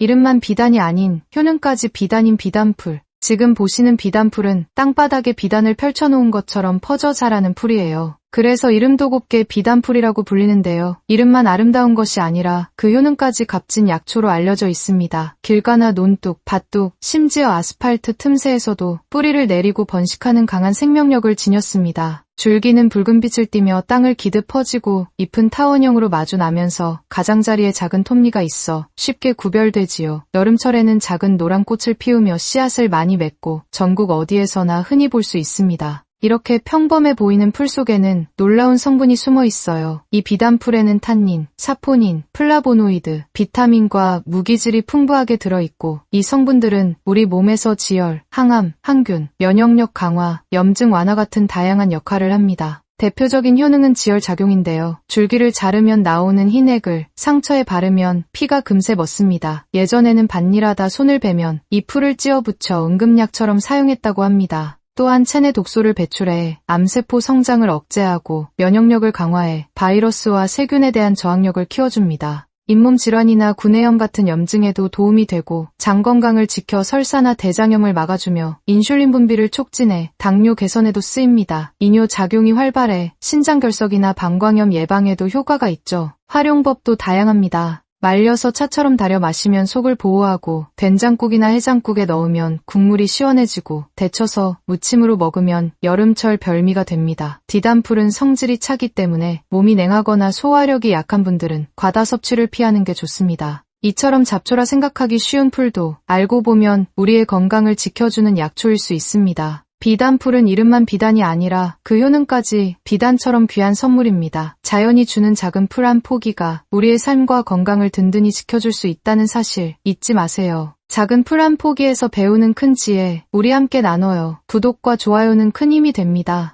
이름만 비단이 아닌 효능까지 비단인 비단풀. 지금 보시는 비단풀은 땅바닥에 비단을 펼쳐놓은 것처럼 퍼져 자라는 풀이에요. 그래서 이름도 곱게 비단풀이라고 불리는데요. 이름만 아름다운 것이 아니라 그 효능까지 값진 약초로 알려져 있습니다. 길가나 논둑, 밭둑, 심지어 아스팔트 틈새에서도 뿌리를 내리고 번식하는 강한 생명력을 지녔습니다. 줄기는 붉은 빛을 띠며 땅을 기듯 퍼지고 잎은 타원형으로 마주 나면서 가장자리에 작은 톱니가 있어 쉽게 구별되지요. 여름철에는 작은 노란 꽃을 피우며 씨앗을 많이 맺고 전국 어디에서나 흔히 볼 수 있습니다. 이렇게 평범해 보이는 풀 속에는 놀라운 성분이 숨어 있어요. 이 비단풀에는 탄닌, 사포닌, 플라보노이드, 비타민과 무기질이 풍부하게 들어있고 이 성분들은 우리 몸에서 지혈, 항암, 항균, 면역력 강화, 염증 완화 같은 다양한 역할을 합니다. 대표적인 효능은 지혈작용인데요. 줄기를 자르면 나오는 흰액을 상처에 바르면 피가 금세 멎습니다. 예전에는 밭일하다 손을 베면 이 풀을 찧어 붙여 응급약처럼 사용했다고 합니다. 또한 체내 독소를 배출해 암세포 성장을 억제하고 면역력을 강화해 바이러스와 세균에 대한 저항력을 키워줍니다. 잇몸 질환이나 구내염 같은 염증에도 도움이 되고 장 건강을 지켜 설사나 대장염을 막아주며 인슐린 분비를 촉진해 당뇨 개선에도 쓰입니다. 이뇨 작용이 활발해 신장 결석이나 방광염 예방에도 효과가 있죠. 활용법도 다양합니다. 말려서 차처럼 달여 마시면 속을 보호하고 된장국이나 해장국에 넣으면 국물이 시원해지고 데쳐서 무침으로 먹으면 여름철 별미가 됩니다. 디단풀은 성질이 차기 때문에 몸이 냉하거나 소화력이 약한 분들은 과다 섭취를 피하는 게 좋습니다. 이처럼 잡초라 생각하기 쉬운 풀도 알고 보면 우리의 건강을 지켜주는 약초일 수 있습니다. 비단풀은 이름만 비단이 아니라 그 효능까지 비단처럼 귀한 선물입니다. 자연이 주는 작은 풀 한 포기가 우리의 삶과 건강을 든든히 지켜줄 수 있다는 사실 잊지 마세요. 작은 풀 한 포기에서 배우는 큰 지혜, 우리 함께 나눠요. 구독과 좋아요는 큰 힘이 됩니다.